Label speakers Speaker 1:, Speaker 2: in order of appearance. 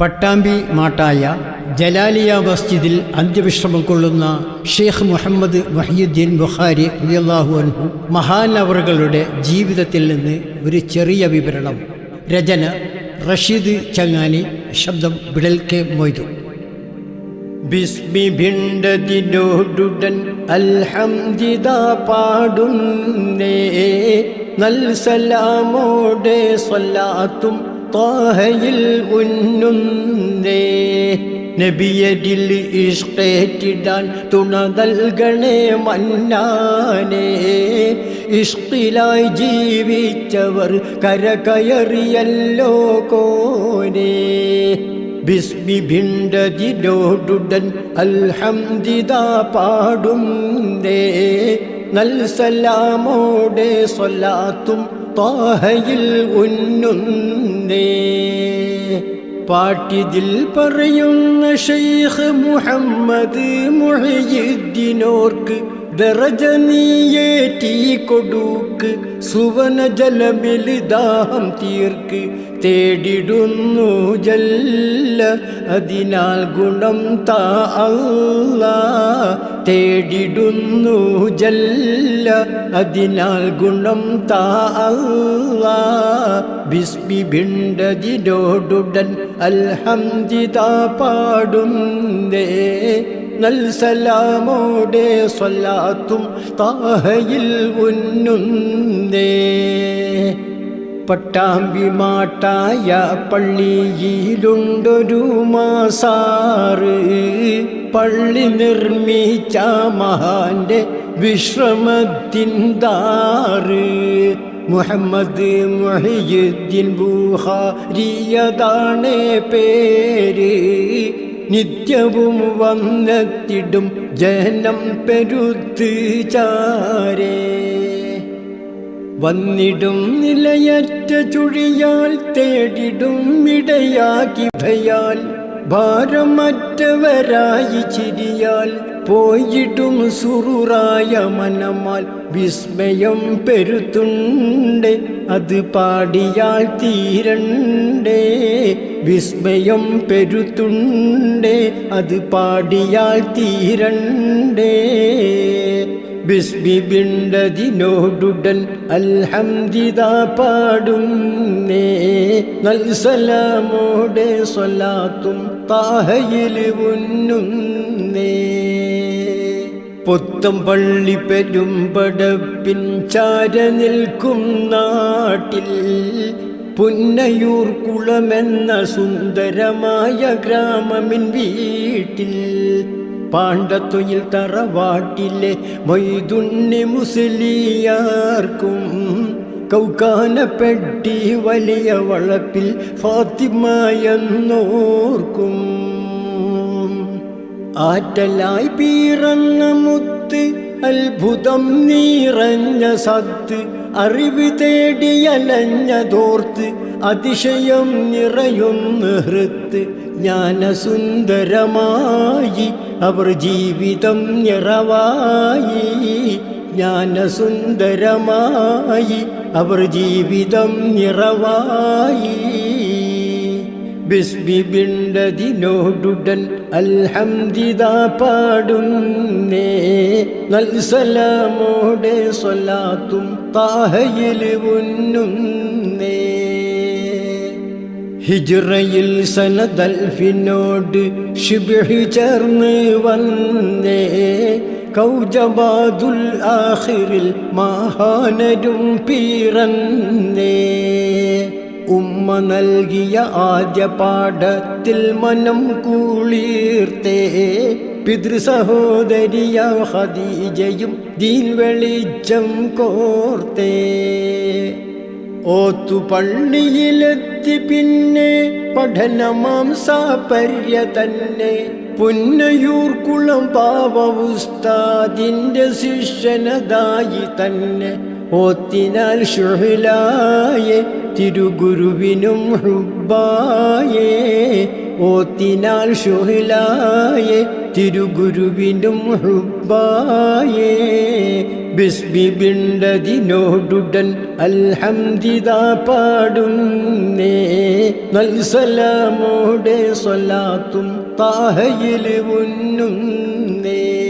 Speaker 1: പട്ടാമ്പി മാട്ടായ ജലാലിയ മസ്ജിദിൽ അന്ത്യവിശ്രമം കൊള്ളുന്ന ഷെയ്ഖ് മുഹമ്മദ് മഹിയുദ്ദീൻ ബുഖാരി അലിയല്ലാഹു അൻഹു മഹാനവറുകളുടെ ജീവിതത്തിൽ നിന്ന് ഒരു ചെറിയ വിവരണം. രചന റഷീദ് ചങ്ങാനി ശബ്ദം വിടൽ കെ മൊയ്തു. പാടുന്നേ നൽ സലാമോടെ സ്വലാത്തും താഹയിൽ ഉന്നുന്നേ. നബിയരിൽ ഇഷ്കേറ്റിടാൻ തുണ നൽകണേ മന്നാനേ. ഇഷ്കിലായി ജീവിച്ചവർ കരകയറിയല്ലോ കോനേ. ബിസ്മി ഭിണ്ടതിനോടുടൻ അൽഹംദിത പാടുന്നേ. നൽ സലാമോടെ താഹയിൽ ഉന്നുന്നേ. പാട്ടിതിൽ പറയുന്ന ഷെയ്ഖ് മുഹമ്മദ് മുഹയ്യുദ്ദീനോർക്ക് ദറജ നീയേറ്റി കൊടുക്ക്. സുവന ജലമിൽ ദാഹം തീർക്ക് തേടിടുന്നു ജല്ല. അതിനാൽ ഗുണം താ അല്ല തേടിടുന്നു ജല്ല. അതിനാൽ ഗുണം താ അല്ല. ബിസ്മി ഭിണ്ടതിനോടുടൻ അൽഹംദിത പാടുന്നേ. നൽ സലാമോടെ സ്വലാത്തും താഹയിൽ ഉന്നുന്നേ. പട്ടാമ്പി മാട്ടായ പള്ളിയിലുണ്ടൊരു മാസാറ്. പള്ളി നിർമ്മിച്ച മഹാന്റെ വിശ്രമത്തിന്താറ് മുഹമ്മദ് മൊഹിയുദ്ദീൻ ബുഹാരിയതാണ് പേര്. നിത്യവും വന്നെത്തിടും ജനം പെരുത്ത് ചാരേ. വന്നിടും നിലയറ്റ ചുഴിയാൽ തേടിടും ഇടയാക്കി ഭയാൽ ഭാരമറ്റവരായി ചിരിയാൽ പോയിടും സുറുറായ മനമാൽ വിസ്മയം പെരുത്തുണ്ട് അത് പാടിയാൽ തീരണ്ടേ. വിസ്മയം പെരുത്തുണ്ട് അത് പാടിയാൽ തീരണ്ടേ. ബിസ്മി ബിണ്ടതിനോടുടൻ അൽഹംദിത പാടുന്നേ നൽ സലാമോടെ സ്വലാത്തും താഹയിൽ ഉന്നുന്നേ പൊത്തം പള്ളി പെരുമ്പടപ്പിൻ ചാര നിൽക്കും നാട്ടിൽ പുന്നയൂർ കുളമെന്ന സുന്ദരമായ ഗ്രാമമിൻ വീട്ടിൽ. പാണ്ഡത്തൊയിൽ തറവാട്ടിലെ മൊയ്തുണ്ണി മുസ്ലിയാർക്കും കൗക്കാനപ്പെട്ടി വലിയ വളപ്പിൽ ഫാത്തിമയെന്നോർക്കും. ആറ്റലായി പീറന്ന മുത്ത് അത്ഭുതം നീറഞ്ഞ സത്ത് അറിവ് തേടിയലഞ്ഞതോർത്ത് അതിശയം നിറയുന്ന ഹൃത്ത് ജ്ഞാനസുന്ദരമായി അവർ ജീവിതം നിറവായി. ജ്ഞാനസുന്ദരമായി അവർ ജീവിതം നിറവായി. ബിസ്മി ബിണ്ടതിനോടുടൻ അൽഹംദിത പാടുന്നേ. നൽസലമോടെ സ്വലാത്തും താഹയിൽ ഉന്നുന്നേ. ഹിജ്റയിൽ സനദൽഫിനോട് ഷിബിഹി ചേർന്ന് വന്നേ. കൗജബാദുൽ ആഹിറിൽ മഹാനരും പീറന്നേ. ഉമ്മ നൽകിയ ആദ്യ പാഠത്തിൽ മനം കൂളീർത്തേ. പിതൃസഹോദരിയ ഹദീജയും ദീൻ വെളിച്ചം കോർത്തേ. ഓത്തു പള്ളിയിലെത്തി പിന്നെ പഠനമാംസാപര്യ തന്നെ പുന്നയൂർക്കുളം പാവ ഉസ്താദിന്റെ ശിഷ്യനതായി തന്നെ. ഓത്തിനാൽ ഷുഹിലായെ തിരുഗുരുവിനും ഹുബായേ ഓത്തിനാൽ ഷുഹിലായെ തിരുഗുരുവിനും ഹുബായേ ബിസ്ബി ബിണ്ടതിനോടുടൻ അൽഹംദിത പാടുന്നേ നൽസലാമോടെ സ്വലാത്തും താഹയിൽ ഉന്നുന്നേ.